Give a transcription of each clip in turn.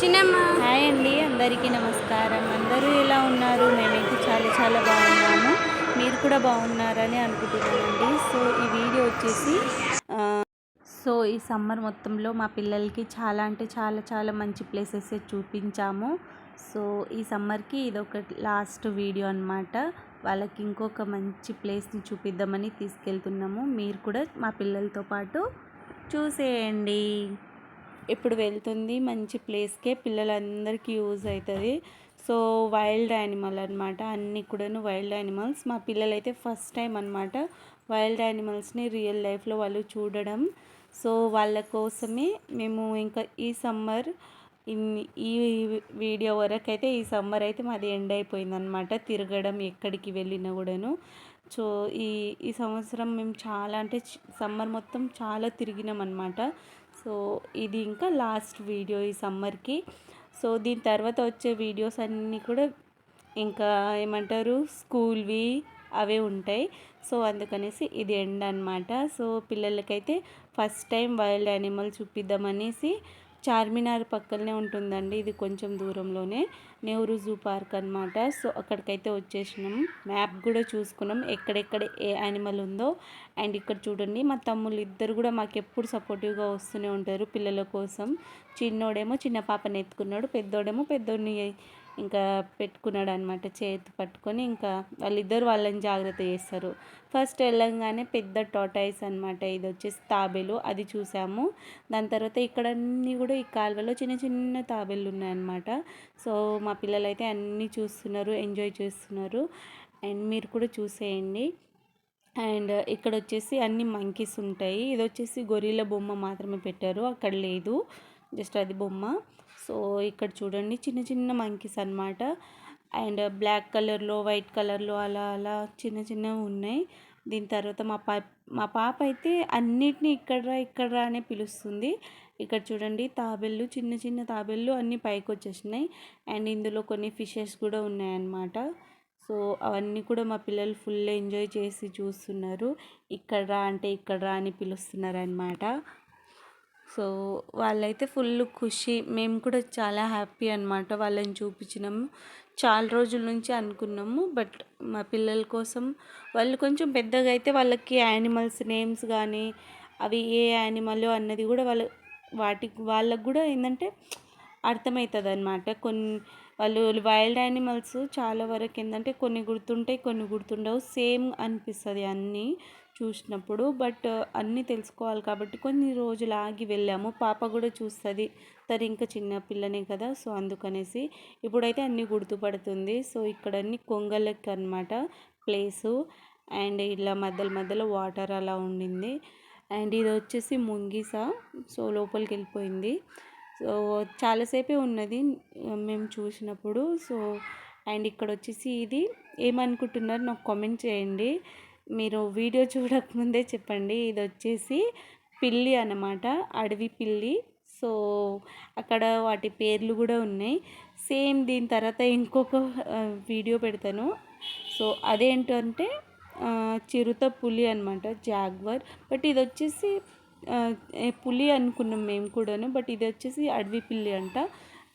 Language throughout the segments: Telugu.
చిన్నమ్మ. హాయ్ అండి అందరికీ నమస్కారం. అందరూ ఎలా ఉన్నారు? మేమైతే చాలా చాలా బాగున్నాము. మీరు కూడా బాగున్నారని అనుకుంటున్నానండి. సో ఈ వీడియో వచ్చేసి సో ఈ సమ్మర్ మొత్తంలో మా పిల్లలకి చాలా అంటే చాలా చాలా మంచి ప్లేసెస్ చూపించాము. సో ఈ సమ్మర్కి ఇదొక లాస్ట్ వీడియో అన్నమాట. వాళ్ళకి ఇంకొక మంచి ప్లేస్ని చూపిద్దామని తీసుకెళ్తున్నాము. మీరు కూడా మా పిల్లలతో పాటు చూసేయండి. ఇప్పుడు వెళ్తుంది మంచి ప్లేస్కే పిల్లలందరికీ యూజ్ అవుతుంది. సో వైల్డ్ యానిమల్ అనమాట అన్నీ కూడాను వైల్డ్ యానిమల్స్. మా పిల్లలైతే ఫస్ట్ టైం అనమాట వైల్డ్ యానిమల్స్ని రియల్ లైఫ్లో వాళ్ళు చూడడం. సో వాళ్ళ కోసమే మేము ఇంకా ఈ సమ్మర్ ఈ వీడియో వరకు అయితే ఈ సమ్మర్ అయితే మాది ఎండ్ అయిపోయిందనమాట తిరగడం ఎక్కడికి వెళ్ళినా కూడాను. సో ఈ ఈ సంవత్సరం మేము చాలా అంటే సమ్మర్ మొత్తం చాలా తిరిగినాం అనమాట సో ఇది ఇంకా లాస్ట్ వీడియో ఈ సమ్మర్కి. సో దీని తర్వాత వచ్చే వీడియోస్ అన్నీ కూడా ఇంకా ఏమంటారు స్కూల్వి అవే ఉంటాయి. సో అందుకనేసి ఇది ఎండ్ అనమాట సో పిల్లలకైతే ఫస్ట్ టైం వైల్డ్ యానిమల్ చూపిద్దామనేసి చార్మినార్ పక్కనే ఉంటుందండి. ఇది కొంచెం దూరంలోనే నెహ్రూ జూ పార్క్ అనమాట సో అక్కడికైతే వచ్చేసినాం. మ్యాప్ కూడా చూసుకున్నాం. ఎక్కడెక్కడ ఏ యానిమల్ ఉందో. అండ్ ఇక్కడ చూడండి మా తమ్ముళ్ళు ఇద్దరు కూడా మాకు ఎప్పుడు సపోర్టివ్గా వస్తూనే ఉంటారు పిల్లల కోసం. చిన్నోడేమో చిన్న పాపని ఎత్తుకున్నాడు పెద్దోడేమో పెద్దోడిని ఇంకా పెట్టుకున్నాడు అనమాట చేతి పట్టుకొని ఇంకా వాళ్ళిద్దరు వాళ్ళని జాగ్రత్త చేస్తారు. ఫస్ట్ వెళ్ళంగానే పెద్ద టోటాయిస్ అనమాట ఇది వచ్చేసి తాబేలు. అది చూసాము. దాని తర్వాత ఇక్కడ అన్నీ కూడా ఈ కాలువలో చిన్న చిన్న తాబేలు ఉన్నాయన్నమాట. సో మా పిల్లలు అయితే అన్నీ చూస్తున్నారు. ఎంజాయ్ చేస్తున్నారు. అండ్ మీరు కూడా చూసేయండి. అండ్ ఇక్కడ వచ్చేసి అన్ని మంకీస్ ఉంటాయి. ఇది వచ్చేసి గొరిల్ల బొమ్మ మాత్రమే పెట్టారు. అక్కడ లేదు. జస్ట్ అది బొమ్మ. సో ఇక్కడ చూడండి చిన్న చిన్న మంకీస్ అన్నమాట. అండ్ బ్లాక్ కలర్లో వైట్ కలర్లో అలా అలా చిన్న చిన్నవి ఉన్నాయి. దీని తర్వాత మా పా మా పాప అయితే అన్నిటినీ ఇక్కడ రా ఇక్కడ రా అనే పిలుస్తుంది. ఇక్కడ చూడండి తాబేళ్ళు చిన్న చిన్న తాబేళ్ళు అన్నీ పైకి వచ్చేసినాయి. అండ్ ఇందులో కొన్ని ఫిషెస్ కూడా ఉన్నాయన్నమాట సో అవన్నీ కూడా మా పిల్లలు ఫుల్ ఎంజాయ్ చేసి చూస్తున్నారు. ఇక్కడ రా అంటే ఇక్కడ రా అని పిలుస్తున్నారు అనమాట సో వాళ్ళైతే ఫుల్ ఖుషి. మేము కూడా చాలా హ్యాపీ అనమాట వాళ్ళని చూపించినాము. చాలా రోజుల నుంచి అనుకున్నాము బట్ మా పిల్లల కోసం వాళ్ళు కొంచెం పెద్దగా అయితే వాళ్ళకి యానిమల్స్ నేమ్స్ కానీ అవి ఏ యానిమల్ అన్నది కూడా వాళ్ళ వాటికి వాళ్ళకు కూడా ఏంటంటే అర్థమవుతుంది అనమాట కొన్ని వాళ్ళు వైల్డ్ యానిమల్స్ చాలా వరకు ఏంటంటే కొన్ని గుర్తుంటాయి కొన్ని గుర్తుండవు. సేమ్ అనిపిస్తుంది అన్నీ. చూసినప్పుడు బట్ అన్నీ తెలుసుకోవాలి కాబట్టి కొన్ని రోజులు ఆగి వెళ్ళాము. పాప కూడా చూస్తుంది. తను ఇంకా చిన్న పిల్లనే కదా సో అందుకనేసి ఇప్పుడైతే అన్నీ గుర్తుపడుతుంది. సో ఇక్కడ అన్ని కొంగలకి అనమాట ప్లేసు. అండ్ ఇలా మధ్యలో మధ్యలో వాటర్ అలా ఉండింది. అండ్ ఇది వచ్చేసి ముంగిస సో లోపలికి వెళ్ళిపోయింది. సో చాలాసేపే ఉన్నది మేము చూసినప్పుడు. సో అండ్ ఇక్కడ వచ్చేసి ఇది ఏమనుకుంటున్నారు నాకు కామెంట్ చేయండి. మీరు వీడియో చూడకముందే చెప్పండి. ఇది వచ్చేసి పిల్లి అనమాట అడవి పిల్లి. సో అక్కడ వాటి పేర్లు కూడా ఉన్నాయి. సేమ్ దీని తర్వాత ఇంకొక వీడియో పెడతాను. సో అదేంటంటే చిరుత పులి అనమాట జాగ్వర్. బట్ ఇది వచ్చేసి పులి అనుకున్నాం మేము కూడాను. బట్ ఇది వచ్చేసి అడవి పిల్లి అంట.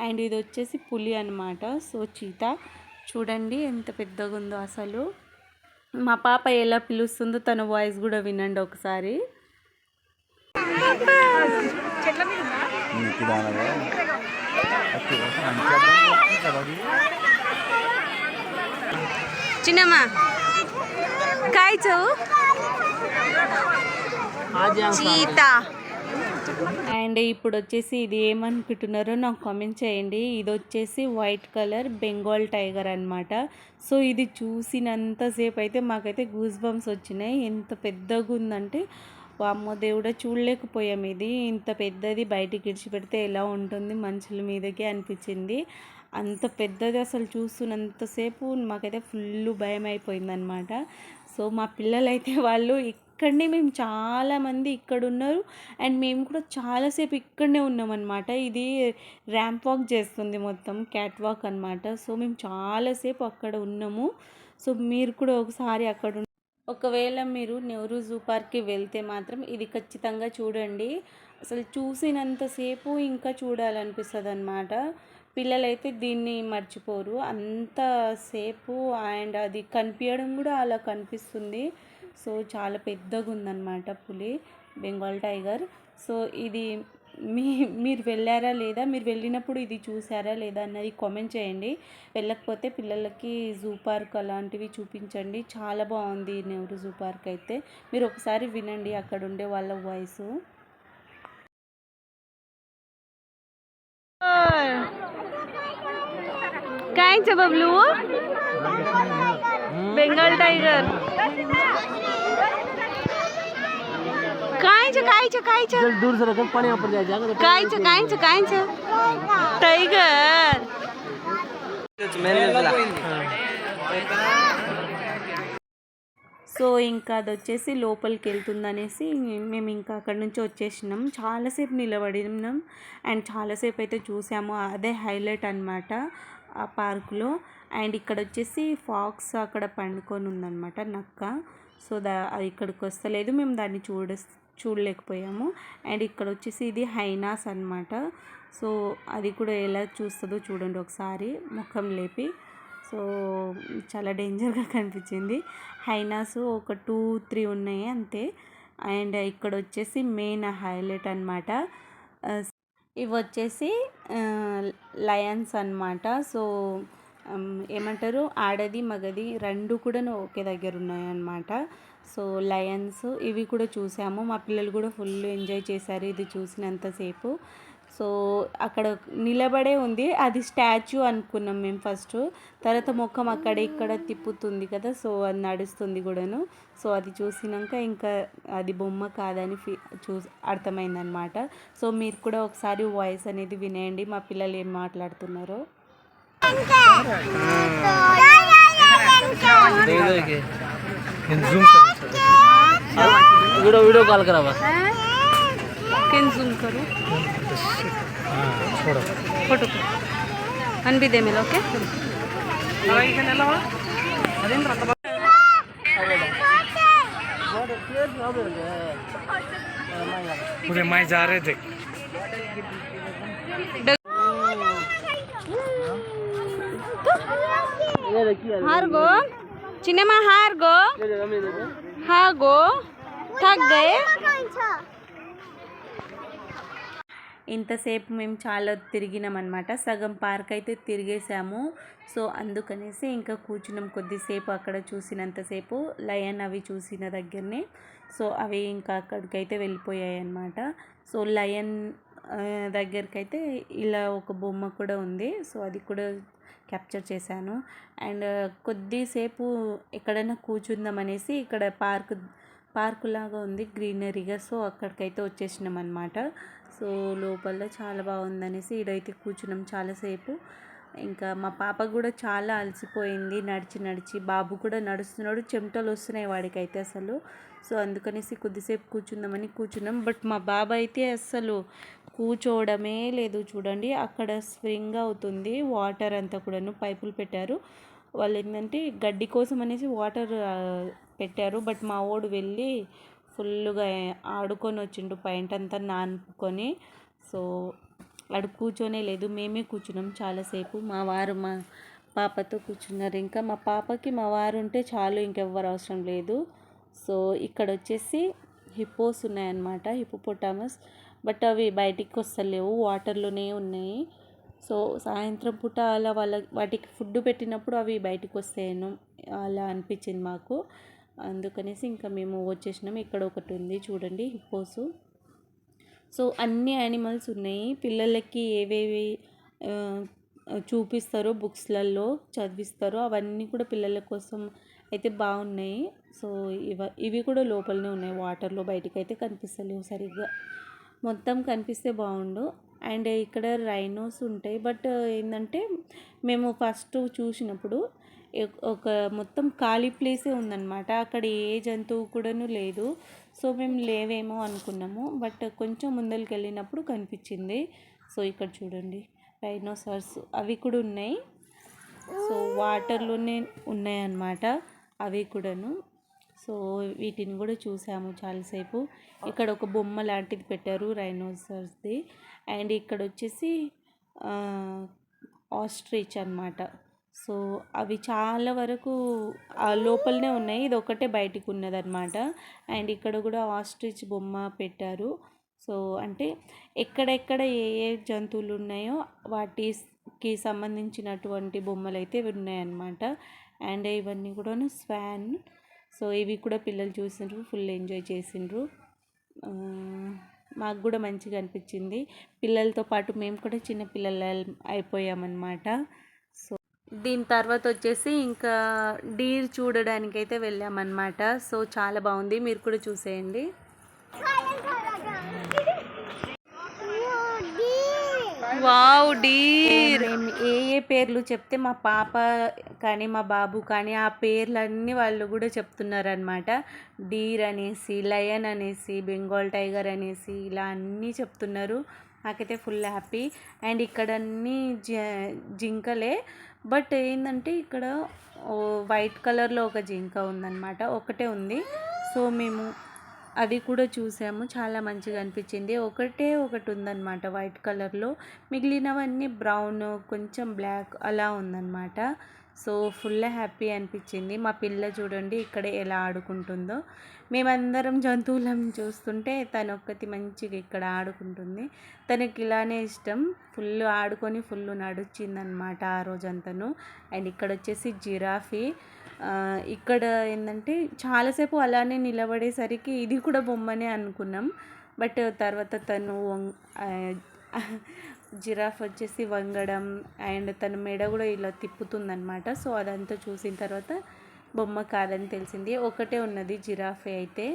అండ్ ఇది వచ్చేసి పులి అనమాట సో చీత చూడండి ఎంత పెద్దగా ఉందో అసలు. మా పాప ఎలా పిలుస్తుందో తన వాయిస్ కూడా వినండి ఒకసారి. చిన్నమ్మ కాయచు. చీత. అండ్ ఇప్పుడు వచ్చేసి ఇది ఏమనుకుంటున్నారో నాకు కామెంట్ చేయండి. ఇది వచ్చేసి వైట్ కలర్ బెంగాల్ టైగర్ అన్నమాట. సో ఇది చూసినంతసేపు అయితే మాకైతే గూస్ బంప్స్ వచ్చినాయి. ఎంత పెద్దగా ఉందంటే వామ్మో దేవుడా చూడలేకపోయాం ఇది. ఇంత పెద్దది బయటికి ఇడిచిపెడితే ఎలా ఉంటుంది మనుషుల మీదకి అనిపించింది. అంత పెద్దది అసలు చూస్తున్నంతసేపు మాకైతే ఫుల్ భయం అయిపోయిందనమాట సో మా పిల్లలైతే వాళ్ళు ఇక్కడనే మేము చాలామంది ఇక్కడ ఉన్నారు అండ్ మేము కూడా చాలాసేపు ఇక్కడనే ఉన్నామన్నమాట. ఇది ర్యాంప్ వాక్ చేస్తుంది మొత్తం క్యాట్ వాక్ అనమాట సో మేము చాలాసేపు అక్కడ ఉన్నాము. సో మీరు కూడా ఒకసారి అక్కడ ఒకవేళ మీరు నెహ్రూ జూ పార్క్కి వెళ్తే మాత్రం ఇది ఖచ్చితంగా చూడండి. అసలు చూసినంతసేపు ఇంకా చూడాలనిపిస్తుంది అనమాట పిల్లలైతే దీన్ని మర్చిపోరు. అంతసేపు అండ్ అది కనిపించడం కూడా అలా కనిపిస్తుంది. సో చాలా పెద్దగా ఉందన్నమాట పులి బెంగాల్ టైగర్. సో ఇది మీ మీరు వెళ్ళారా లేదా? మీరు వెళ్ళినప్పుడు ఇది చూసారా లేదా అన్నది కామెంట్ చేయండి. వెళ్ళకపోతే పిల్లలకి జూ పార్క్ అలాంటివి చూపించండి. చాలా బాగుంది నెహ్రూ జూ పార్క్ అయితే. మీరు ఒకసారి వినండి అక్కడ ఉండే వాళ్ళ వాయిస్. बबलू बेंगल टाइगर काय छ काय छ काय छ दूर से रखकर पानी ऊपर जाए जाएगा काय छ काय छ काय छ टाइगर సో ఇంకా అది వచ్చేసి లోపలికి వెళ్తుందనేసి మేము ఇంకా అక్కడ నుంచి వచ్చేసినాం చాలాసేపు నిలబడినాం అండ్ చాలాసేపు అయితే చూసాము అదే హైలైట్ అనమాట ఆ పార్కులో అండ్ ఇక్కడ వచ్చేసి ఫాక్స్ అక్కడ పండుకొని ఉందన్నమాట నక్క. సో దా అది ఇక్కడికి వస్తలేదు మేము దాన్ని చూడ చూడలేకపోయాము. అండ్ ఇక్కడ వచ్చేసి ఇది హైనాస్ అన్నమాట. సో అది కూడా ఎలా చూస్తుందో చూడండి ఒకసారి. ముఖం లేపి. సో చాలా డేంజర్గా కనిపించింది. హైనాస్ ఒక టూ త్రీ ఉన్నాయి అంతే. అండ్ ఇక్కడ వచ్చేసి మెయిన్ హైలైట్ అనమాట ఇవి వచ్చేసి లయన్స్ అన్నమాట. సో ఏమంటారు? ఆడది మగది రెండు కూడా ఒకే దగ్గర ఉన్నాయన్నమాట. సో లయన్స్ ఇవి కూడా చూసాము. మా పిల్లలు కూడా ఫుల్ ఎంజాయ్ చేశారు ఇది చూసినంతసేపు సో అక్కడ నిలబడే ఉంది. అది స్టాచ్యూ అనుకున్నాం మేము ఫస్ట్. తర్వాత ముఖం అక్కడ ఇక్కడ తిప్పుతుంది కదా సో అది నడుస్తుంది కూడాను. సో అది చూసినాక ఇంకా అది బొమ్మ కాదని ఫీ చూ అర్థమైందనమాట సో మీరు కూడా ఒకసారి వాయిస్ అనేది వినేయండి. మా పిల్లలు ఏం మాట్లాడుతున్నారో. वीडियो कॉल करा बस कैन जूम करो फ़ोटो अन भी दे मिलो ओके पूरे माई जा रहे थे हार गो चिनेमा हार गो हाँ गो थक गए ఇంతసేపు మేము చాలా తిరిగినాం అనమాట సగం పార్క్ అయితే తిరిగేసాము సో అందుకనేసి ఇంకా కూర్చున్నాం కొద్దిసేపు అక్కడ చూసినంతసేపు లయన్ అవి చూసిన దగ్గరనే సో అవి ఇంకా అక్కడికైతే వెళ్ళిపోయాయి అనమాట సో లయన్ ఆ, దగ్గరికైతే ఇలా ఒక బొమ్మ కూడా ఉంది. సో అది కూడా క్యాప్చర్ చేశాను. అండ్ కొద్దిసేపు ఎక్కడైనా కూర్చుందాం అనేసి ఇక్కడ పార్క్ పార్కు లాగా ఉంది గ్రీనరీగా. సో అక్కడికైతే వచ్చేసినాం అనమాట సో లోపల చాలా బాగుందనేసి ఇడైతే కూర్చున్నాం చాలాసేపు. ఇంకా మా పాప కూడా చాలా అలసిపోయింది నడిచి నడిచి. బాబు కూడా నడుస్తున్నాడు చెమటలు వస్తున్నాయి వాడికైతే అసలు. సో అందుకనేసి కొద్దిసేపు కూర్చుందామని కూర్చున్నాం. బట్ మా బాబు అయితే అసలు కూర్చోవడమే లేదు చూడండి. అక్కడ స్ప్రింగ్ అవుతుంది వాటర్ అంతా కూడాను పైపులు పెట్టారు. వాళ్ళు ఏంటంటే గడ్డి కోసం అనేసి వాటర్ పెట్టారు. బట్ మా ఓడు వెళ్ళి ఫుల్గా ఆడుకొని వచ్చిండు పైంట్ అంతా నానుకొని. సో వాడు కూర్చొనే లేదు. మేమే కూర్చున్నాం చాలాసేపు. మా వారు మా పాపతో కూర్చున్నారు. ఇంకా మా పాపకి మా వారు ఉంటే చాలు ఇంకెవ్వరు అవసరం లేదు. సో ఇక్కడ వచ్చేసి హిప్పోస్ ఉన్నాయన్నమాట హిప్పోపొటామస్ బట్ అవి బయటికి వస్తలేవు వాటర్లోనే ఉన్నాయి. సో సాయంత్రం పూట అలా వాళ్ళ వాటికి ఫుడ్ పెట్టినప్పుడు అవి బయటికి వస్తాయేమో అలా అనిపించింది మాకు. అందుకనేసి ఇంకా మేము వచ్చేసినాం. ఇక్కడ ఒకటి ఉంది చూడండి హిప్పోసు. సో అన్ని యానిమల్స్ ఉన్నాయి. పిల్లలకి ఏవేవి చూపిస్తారో బుక్స్లలో చదివిస్తారో అవన్నీ కూడా పిల్లల కోసం అయితే బాగున్నాయి. సో ఇవ ఇవి కూడా లోపలనే ఉన్నాయి. వాటర్లో బయటికి అయితే కనిపిస్తలేవు సరిగ్గా. మొత్తం కనిపిస్తే బాగుండు. అండ్ ఇక్కడ రైనోస్ ఉంటాయి. బట్ ఏంటంటే మేము ఫస్ట్ చూసినప్పుడు ఒక మొత్తం ఖాళీ ప్లేసే ఉందన్నమాట. అక్కడ ఏ జంతువు కూడాను లేదు. సో మేము లేవేమో అనుకున్నాము. బట్ కొంచెం ముందరికి వెళ్ళినప్పుడు కనిపించింది. సో ఇక్కడ చూడండి. డైనోసార్స్ అవి కూడా ఉన్నాయి. సో వాటర్లోనే ఉన్నాయన్నమాట అవి కూడాను. సో వీటిని కూడా చూసాము చాలాసేపు. ఇక్కడ ఒక బొమ్మ లాంటిది పెట్టారు రైనోసర్స్ది అండ్ ఇక్కడ వచ్చేసి ఆస్ట్రిచ్ అనమాట సో అవి చాలా వరకు ఆ లోపలనే ఉన్నాయి. ఇది ఒకటే బయటికి ఉన్నదన్నమాట. అండ్ ఇక్కడ కూడా ఆస్ట్రిచ్ బొమ్మ పెట్టారు. సో అంటే ఎక్కడెక్కడ ఏ ఏ జంతువులు ఉన్నాయో వాటికి సంబంధించినటువంటి బొమ్మలు అయితే ఉన్నాయన్నమాట. అండ్ ఇవన్నీ కూడాను స్వాన్. సో ఇవి కూడా పిల్లలు చూసిండ్రు ఫుల్ ఎంజాయ్ చేసిండ్రు. మాకు కూడా మంచిగా అనిపించింది. పిల్లలతో పాటు మేము కూడా చిన్న పిల్లలు అయిపోయామన్నమాట. దీని తర్వాత వచ్చేసి ఇంకా డీర్ చూడడానికి అయితే వెళ్ళామన్నమాట. సో చాలా బాగుంది. మీరు కూడా చూసేయండి. Wow deer. మేము ఏ ఏ పేర్లు చెప్తే మా పాప కానీ మా బాబు కానీ ఆ పేర్లన్నీ వాళ్ళు కూడా చెప్తున్నారనమాట డీర్ అనేసి లయన్ అనేసి బెంగాల్ టైగర్ అనేసి ఇలా అన్నీ చెప్తున్నారు. నాకైతే ఫుల్ హ్యాపీ. అండ్ ఇక్కడ అన్నీ జ జింకలే. బట్ ఏంటంటే ఇక్కడ వైట్ కలర్లో ఒక జింక ఉందన్నమాట. ఒకటే ఉంది. సో మేము అది కూడా చూసాము. చాలా మంచిగా అనిపించింది. ఒకటే ఒకటి ఉందన్నమాట వైట్ కలర్లో. మిగిలినవన్నీ బ్రౌన్ కొంచెం బ్లాక్ అలా ఉందన్నమాట. సో ఫుల్ హ్యాపీ అనిపించింది. మా పిల్ల చూడండి ఇక్కడ ఎలా ఆడుకుంటుందో. మేమందరం జంతువులను చూస్తుంటే తను ఒక్కటి మంచిగా ఇక్కడ ఆడుకుంటుంది. తనకి ఇలానే ఇష్టం. ఫుల్ ఆడుకొని ఫుల్ నడిచిందనమాట ఆ రోజంతను. అండ్ ఇక్కడ వచ్చేసి జిరాఫీ. ఇక్కడ ఏంటంటే చాలాసేపు అలానే నిలబడేసరికి ఇది కూడా బొమ్మనే అనుకున్నాం. బట్ తర్వాత తను వం- జిరాఫ్ వచ్చేసి వంగడం అండ్ తన మెడ కూడా ఇలా తిప్పుతుందనమాట సో అదంతా చూసిన తర్వాత బొమ్మ కాదని తెలిసింది. ఒకటే ఉన్నది జిరాఫే అయితే.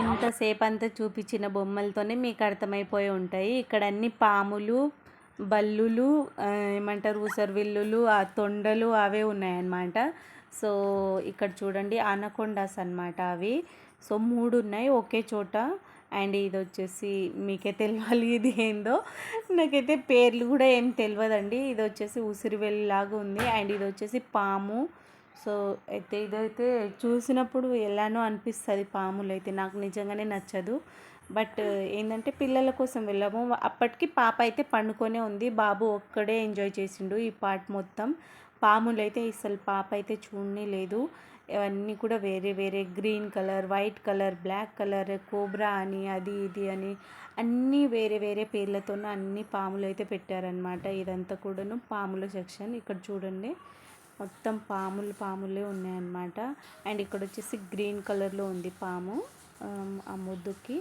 ఇంతసేపు అంతా చూపించిన బొమ్మలతోనే మీకు అర్థమైపోయి ఉంటాయి. ఇక్కడ అన్ని పాములు బల్లులు ఏమంటారు ఉసర్విల్లులు ఆ తొండలు అవే ఉన్నాయన్నమాట. సో ఇక్కడ చూడండి అనకొండాస్ అన్నమాట అవి. సో మూడు ఉన్నాయి ఒకే చోట. అండ్ ఇది వచ్చేసి మీకే తెలియాలి ఇది ఏందో. నాకైతే పేర్లు కూడా ఏం తెలియదండి ఇది వచ్చేసి ఉసిరివెల్లి లాగా ఉంది. అండ్ ఇది వచ్చేసి పాము. సో అయితే ఇదైతే చూసినప్పుడు ఎలానో అనిపిస్తుంది పాములు అయితే నాకు నిజంగానే నచ్చదు. బట్ ఏంటంటే పిల్లల కోసం వెళ్ళాము. అప్పటికి పాప అయితే పండుకొనే ఉంది. బాబు ఒక్కడే ఎంజాయ్ చేసిండు ఈ పార్ట్ మొత్తం. పాములు అయితే అసలు పాప అయితే చూడనే లేదు. అవన్నీ కూడా వేరే వేరే green colour white colour black colour cobra అని అది ఇది అని అన్నీ వేరే వేరే పేర్లతోనే అన్ని పాములు అయితే పెట్టారనమాట ఇదంతా కూడాను పాముల సెక్షన్. ఇక్కడ చూడండి. మొత్తం పాములు పాములే ఉన్నాయన్నమాట. అండ్ ఇక్కడ వచ్చేసి గ్రీన్ కలర్లో ఉంది పాము ఆ ముద్దుకి.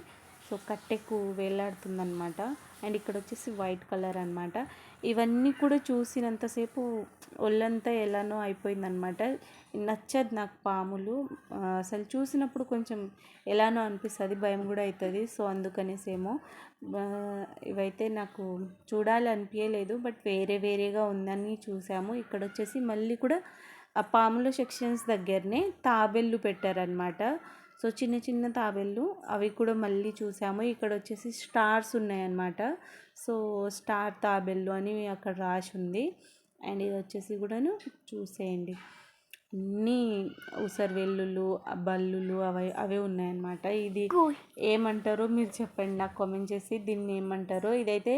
సో కట్టెకు వేలాడుతుందనమాట అండ్ ఇక్కడ వచ్చేసి వైట్ కలర్ అనమాట ఇవన్నీ కూడా చూసినంతసేపు ఒళ్ళంతా ఎలానో అయిపోయిందనమాట నచ్చదు నాకు పాములు. అసలు చూసినప్పుడు కొంచెం ఎలానో అనిపిస్తుంది భయం కూడా అవుతుంది సో అందుకనేసేమో ఇవైతే నాకు చూడాలి అనిపించలేదు బట్ వేరే వేరేగా ఉందని చూసాము. ఇక్కడ వచ్చేసి మళ్ళీ కూడా ఆ పాముల సెక్షన్స్ దగ్గరనే తాబెల్లు పెట్టారనమాట సో చిన్న చిన్న తాబేళ్ళు అవి కూడా మళ్ళీ చూసాము. ఇక్కడ వచ్చేసి స్టార్స్ ఉన్నాయన్నమాట. సో స్టార్ తాబెళ్ళు అని అక్కడ రాసి ఉంది. అండ్ ఇది వచ్చేసి కూడాను చూసేయండి. అన్నీ ఉసరు వెల్లులు బల్లులు అవి అవే ఉన్నాయన్నమాట. ఇది ఏమంటారో మీరు చెప్పండి నాకు కామెంట్ చేసి. దీన్ని ఏమంటారో ఇదైతే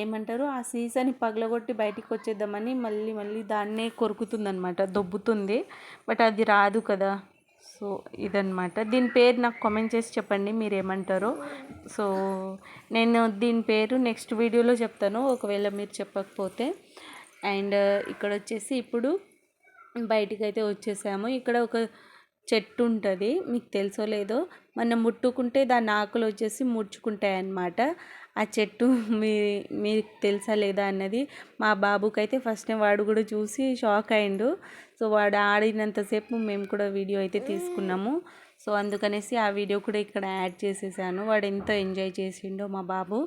ఏమంటారు ఆ సీసాని పగలగొట్టి బయటికి వచ్చేద్దామని మళ్ళీ మళ్ళీ దాన్నే కొరుకుతుందనమాట దొబ్బుతుంది. బట్ అది రాదు కదా. సో ఇదనమాట దీని పేరు నాకు కామెంట్ చేసి చెప్పండి మీరు ఏమంటారో సో నేను దీని పేరు నెక్స్ట్ వీడియోలో చెప్తాను. ఒకవేళ మీరు చెప్పకపోతే. అండ్ ఇక్కడ వచ్చేసి ఇప్పుడు బయటికి అయితే వచ్చేసాము. ఇక్కడ ఒక చెట్టు ఉంటుంది. మీకు తెలుసో లేదో. మనం ముట్టుకుంటే దాని ఆకులు వచ్చేసి ముడుచుకుంటాయి అన్నమాట ఆ చెట్టు మీ మీకు తెలుసా లేదా అన్నది మా బాబుకి అయితే ఫస్ట్ టైం వాడు కూడా చూసి షాక్ అయిండు. సో వాడు ఆడినంతసేపు మేము కూడా వీడియో అయితే తీసుకున్నాము. సో అందుకనేసి ఆ వీడియో కూడా ఇక్కడ యాడ్ చేసేసాను. వాడు ఎంతో ఎంజాయ్ చేసిండో మా బాబు.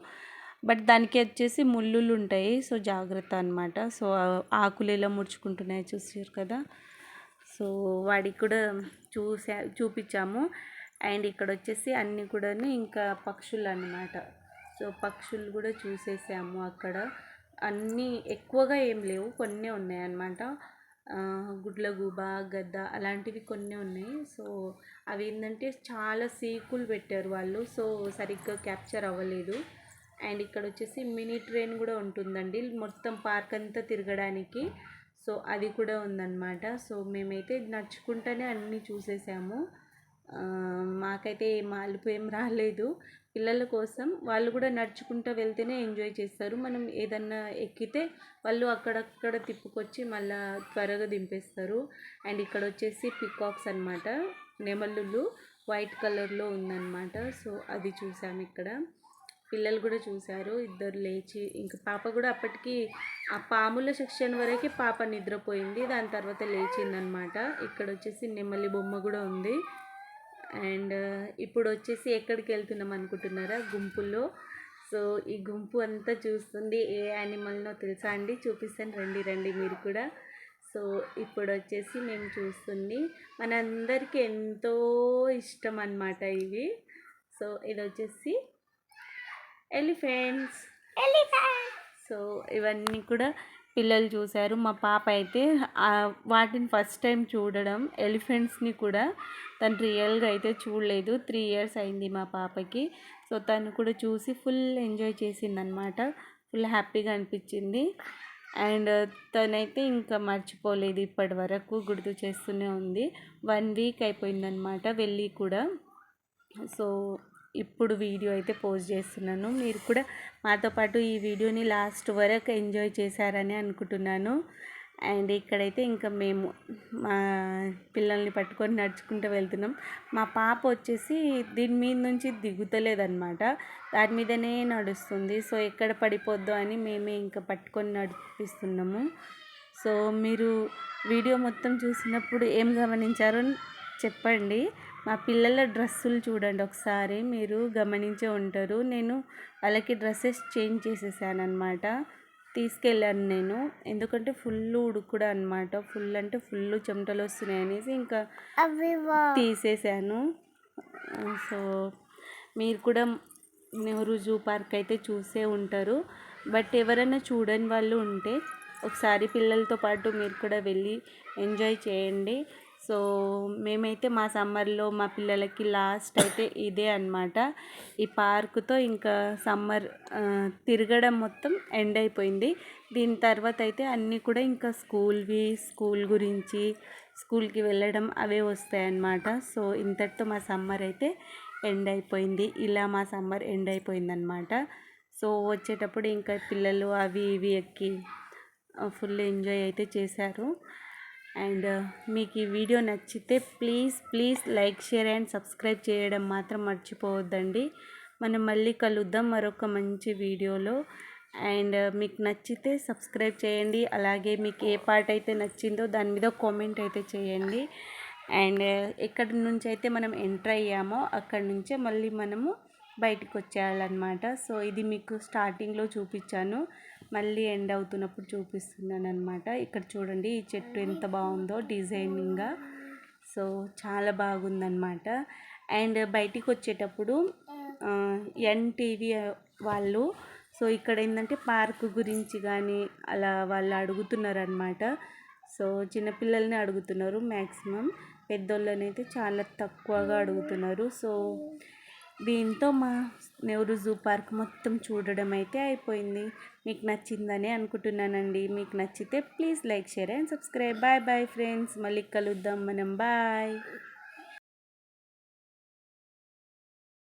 బట్ దానికి వచ్చేసి ముళ్ళులు ఉంటాయి. సో జాగ్రత్త అనమాట సో ఆకులు ఎలా ముడుచుకుంటున్నాయి చూసారు కదా. సో వాడికి కూడా చూసా చూపించాము. అండ్ ఇక్కడ వచ్చేసి అన్నీ కూడా ఇంకా పక్షులు అన్నమాట. సో పక్షులు కూడా చూసేసాము అక్కడ. అన్నీ ఎక్కువగా ఏం లేవు కొన్ని ఉన్నాయి అన్నమాట గుడ్లగూబ గద్ద అలాంటివి కొన్ని ఉన్నాయి. సో అవి ఏంటంటే చాలా సీకులు పెట్టారు వాళ్ళు. సో సరిగ్గా క్యాప్చర్ అవ్వలేదు. అండ్ ఇక్కడ వచ్చేసి మినీ ట్రైన్ కూడా ఉంటుందండి. మొత్తం పార్క్ అంతా తిరగడానికి. సో అది కూడా ఉందన్నమాట. సో మేమైతే నడుచుకుంటూనే అన్నీ చూసేసాము. మాకైతే ఏం మాలుపు ఏం రాలేదు. పిల్లల కోసం వాళ్ళు కూడా నడుచుకుంటూ వెళ్తేనే ఎంజాయ్ చేస్తారు. మనం ఏదన్నా ఎక్కితే వాళ్ళు అక్కడక్కడ తిప్పుకొచ్చి మళ్ళా త్వరగా దింపేస్తారు. అండ్ ఇక్కడ వచ్చేసి పికాక్స్ అనమాట నెమళ్ళు వైట్ కలర్లో ఉందన్నమాట. సో అది చూసాము ఇక్కడ. పిల్లలు కూడా చూశారు ఇద్దరు లేచి ఇంకా పాప కూడా అప్పటికి ఆ పాముల సెక్షన్ వరకే పాప నిద్రపోయింది. దాని తర్వాత లేచిందనమాట ఇక్కడ వచ్చేసి నెమలి బొమ్మ కూడా ఉంది. అండ్ ఇప్పుడు వచ్చేసి ఎక్కడికి వెళ్తున్నాం అనుకుంటున్నారా? గుంపులో సో ఈ గుంపు అంతా చూస్తుంది ఏ యానిమల్నో తెలుసా అండి? చూపిస్తాను. రండి రండి మీరు కూడా. సో ఇప్పుడు వచ్చేసి మేము చూస్తుంది మనందరికీ ఎంతో ఇష్టం అన్నమాట ఇవి. సో ఇది వచ్చేసి ఎలిఫెంట్స్. సో ఇవన్నీ కూడా పిల్లలు చూశారు. మా పాప అయితే వాటిని ఫస్ట్ టైం చూడడం ఎలిఫెంట్స్ని కూడా తను రియల్గా అయితే చూడలేదు. త్రీ ఇయర్స్ అయింది మా పాపకి. సో తను కూడా చూసి ఫుల్ ఎంజాయ్ చేసిందనమాట ఫుల్ హ్యాపీగా అనిపించింది. అండ్ తనైతే ఇంకా మర్చిపోలేదు ఇప్పటి వరకు గుర్తు చేస్తూనే ఉంది. వన్ వీక్ అయిపోయిందనమాట వెళ్ళి కూడా. సో ఇప్పుడు వీడియో అయితే పోస్ట్ చేస్తున్నాను. మీరు కూడా మాతో పాటు ఈ వీడియోని లాస్ట్ వరకు ఎంజాయ్ చేశారని అనుకుంటున్నాను. అండ్ ఇక్కడైతే ఇంకా మేము మా పిల్లల్ని పట్టుకొని నడుచుకుంటూ వెళ్తున్నాం. మా పాప వచ్చేసి దీని మీద నుంచి దిగుతలేదన్నమాట. దాని మీదనే నడుస్తుంది. సో ఎక్కడ పడిపోద్దో అని మేమే ఇంకా పట్టుకొని నడిపిస్తున్నాము. సో మీరు వీడియో మొత్తం చూసినప్పుడు ఏం గమనించారో చెప్పండి. మా పిల్లల డ్రెస్సులు చూడండి ఒకసారి మీరు గమనించే ఉంటారు. నేను వాళ్ళకి డ్రెస్సెస్ చేంజ్ చేసేసాను అనమాట తీసుకెళ్ళాను నేను. ఎందుకంటే ఫుల్ ఉడుకుడు అనమాట ఫుల్ అంటే ఫుల్ చెమటలు వస్తున్నాయి అనేసి ఇంకా తీసేసాను. సో మీరు కూడా నెహ్రూ జూ పార్క్ అయితే చూసే ఉంటారు. బట్ ఎవరైనా చూడని వాళ్ళు ఉంటే ఒకసారి పిల్లలతో పాటు మీరు కూడా వెళ్ళి ఎంజాయ్ చేయండి. సో మేమైతే మా సమ్మర్లో మా పిల్లలకి లాస్ట్ అయితే ఇదే అన్నమాట. ఈ పార్కుతో ఇంకా సమ్మర్ తిరగడం మొత్తం ఎండ్ అయిపోయింది. దీని తర్వాత అయితే అన్నీ కూడా ఇంకా స్కూల్వి స్కూల్ గురించి స్కూల్కి వెళ్ళడం అవే వస్తాయన్నమాట సో ఇంతటితో మా సమ్మర్ అయితే ఎండ్ అయిపోయింది. ఇలా మా సమ్మర్ ఎండ్ అయిపోయిందనమాట సో వచ్చేటప్పుడు ఇంకా పిల్లలు అవి ఇవి ఎక్కి ఫుల్ ఎంజాయ్ అయితే చేశారు. అండ్ uh, మీకు ఈ వీడియో నచ్చితే please please like share and subscribe చేయడం మాత్రం మర్చిపోవద్దండి. మనం మళ్ళీ కలుద్దాం మరొక మంచి వీడియోలో. అండ్ uh, మీకు నచ్చితే సబ్స్క్రైబ్ చేయండి. అలాగే మీకు ఏ పార్ట్ అయితే నచ్చిందో దాని మీద కామెంట్ అయితే చేయండి. అండ్ uh, ఎక్కడి నుంచి అయితే మనం ఎంటర్ అయ్యామో అక్కడి నుంచే మళ్ళీ మనము బయటికి వచ్చేయాలన్నమాట. సో ఇది మీకు స్టార్టింగ్లో చూపించాను. మళ్ళీ ఎండ్ అవుతున్నప్పుడు చూపిస్తున్నాను అనమాట ఇక్కడ చూడండి ఈ చెట్టు ఎంత బాగుందో డిజైనింగ్గా. సో చాలా బాగుందన్నమాట. అండ్ బయటికి వచ్చేటప్పుడు ఎన్టీవీ వాళ్ళు సో ఇక్కడ ఏంటంటే పార్క్ గురించి కానీ అలా వాళ్ళు అడుగుతున్నారనమాట సో చిన్నపిల్లల్ని అడుగుతున్నారు మ్యాక్సిమం పెద్దోళ్ళని అయితే చాలా తక్కువగా అడుగుతున్నారు. సో దీంతో మా నెహ్రూ జూ పార్క్ మొత్తం చూడడం అయితే అయిపోయింది. మీకు నచ్చిందని అనుకుంటున్నానండి. మీకు నచ్చితే please like share and subscribe. Bye bye friends. మళ్ళీ కలుద్దాం మనం. బాయ్.